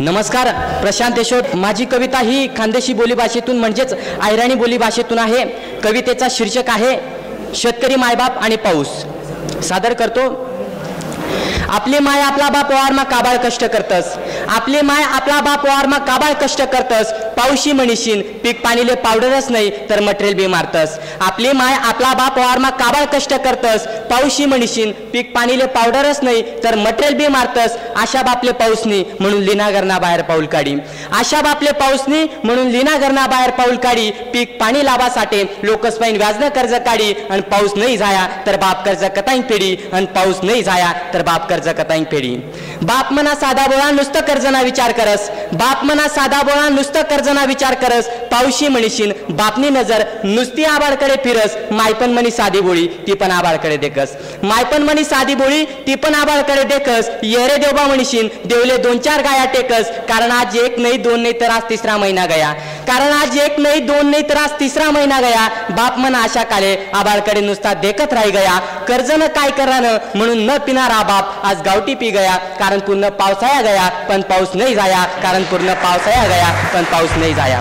नमस्कार प्रशांत यशोद. माझी कविता ही खानदेशी बोलीभाषेतून म्हणजेच आयराणी बोलीभाषेतून आहे. कवितेचा शीर्षक आहे शेतकरी मायबाप आणि पाऊस. सादर करतो. आपली माय आपला बाप वारमा काबाळ कष्ट करतस. आपली माय आपला बाप वारमा काबाळ कष्ट करतस. पाऊशी म्हणीशीन पीक पाणीले पावडरच नाही तर मटेरियल बी मारतस. आपली माय आपला बाप वारमा काबाळ कष्ट करतस. पाऊशी म्हणीशीन पीक पाणीले पावडरच नाही तर मटेरियल बी मारतस. आशा बापले पाऊसनी म्हणून लिनागरणा बाहेर पाऊल काढी. आशा बापले पाऊसनी म्हणून लिनागरणा बाहेर पाऊल काढी. पीक पाणी लाभासाठी लोकसपाईन व्याजनं कर्ज काढी. आणि पाऊस नाही झाया तर बाप कर्ज कताईन पिढी आणि पाऊस नाही झाया तर तर बाप कर्ज कताई फेडी बाप मना साधा बोळा नुसतं कर्जना विचार करस. बाप मना साधा बोळा नुसतं कर्जना विचार करस. पावशी म्हणीशीन बापनी नजर नुसती आबाळकडे फिरस. मायपण म्हणी साधी बोळी ती पण आबाळकडे देखस. मायपण म्हणी साधी बोळी ती पण आबाळकडे देखस. येरे देवबा म्हणीशीन देवले दोन चार गाया टेकस. कारण आज एक नाही दोन नाही तर आज तिसरा महिना गया. कारण आज एक नाही दोन नाही तर आज तिसरा महिना गया. बाप मन आशा काले आबाळकडे नुसता देखत राही गया. कर्ज न काय करानं म्हणून न पिणारा बाप आज गावठी पी गया. कारण पूर्ण पावसाळा गया पण पाऊस नाही जाया. कारण पूर्ण पावसाळा गया पण पाऊस नाही जाया.